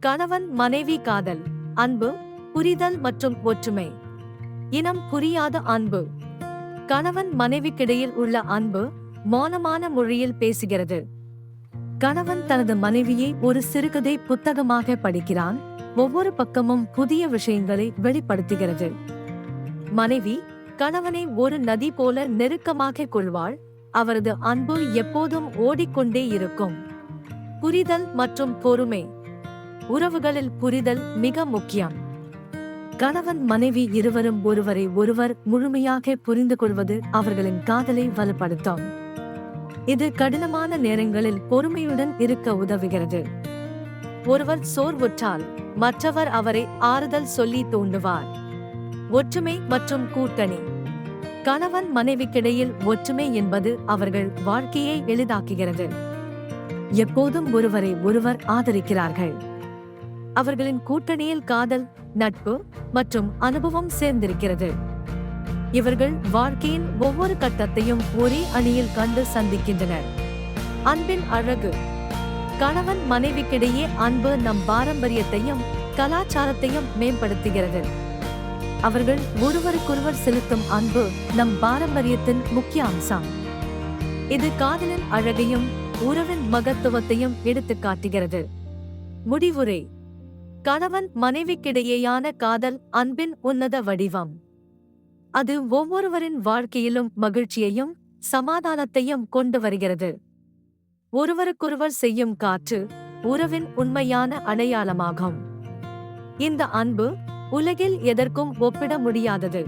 கணவன் மனைவி காதல் அன்பு புரிதல் மற்றும் ஒற்றுமை. இனம் புரியாத அன்பு. கணவன் மனைவிக்கிடையில் உள்ள அன்பு மௌனமான மொழியில் பேசுகிறது. கணவன் தனது மனைவியை ஒரு சிறுகதை புத்தகமாக படிக்கிறான். ஒவ்வொரு பக்கமும் புதிய விஷயங்களை வெளிப்படுத்துகிறது. மனைவி கணவனை ஒரு நதி போல நெருக்கமாக கொள்வாள். அவரது அன்பு எப்போதும் ஓடிக்கொண்டே இருக்கும். புரிதல் மற்றும் பொறுமை. உறவுகளில் புரிதல் மிக முக்கியம். கணவன் மனைவி இருவரும் ஒருவரை ஒருவர் முழுமையாக புரிந்து கொள்வது அவர்களின் காதலை வலுப்படுத்தும். இது கடினமான நேரங்களில் பொறுமையுடன் இருக்க உதவுகிறது. ஒருவர் சோர்வுற்றால் மற்றவர் அவரை ஆறுதல் சொல்லி தூண்டுவார். ஒற்றுமை மற்றும் கூட்டணி. கணவன் மனைவிக்கிடையில் ஒற்றுமை என்பது அவர்கள் வாழ்க்கையை எளிதாக்குகிறது. எப்போதும் ஒருவரை ஒருவர் ஆதரிக்கிறார்கள். அவர்களின் கூட்டணியில் காதல் நட்பு மற்றும் அனுபவம் சேர்ந்திருக்கிறது. இவர்கள் வாழ்க்கையின் ஒவ்வொரு கட்டத்தையும் ஒரே அணியில் கண்டு சந்திக்கின்றனர். அன்பின் அழகு. கணவன் மனைவிக்கிடையே அன்பு நம் பாரம்பரியத்தையும் கலாச்சாரத்தையும் மேம்படுத்துகிறது. அவர்கள் ஒருவருக்கொருவர் செலுத்தும் அன்பு நம் பாரம்பரியத்தின் முக்கிய அம்சம். இது காதலின் அழகையும் உறவின் மகத்துவத்தையும் எடுத்து காட்டுகிறது முடிவுரை. கணவன் மனைவிக்கிடையேயான காதல் அன்பின் உன்னத வடிவம். அது ஒவ்வொருவரின் வாழ்க்கையிலும் மகிழ்ச்சியையும் சமாதானத்தையும் கொண்டு வருகிறது. ஒருவருக்கொருவர் செய்யும் காற்று உறவின் உண்மையான அடையாளமாகும். இந்த அன்பு உலகில் எதற்கும் ஒப்பிட முடியாதது.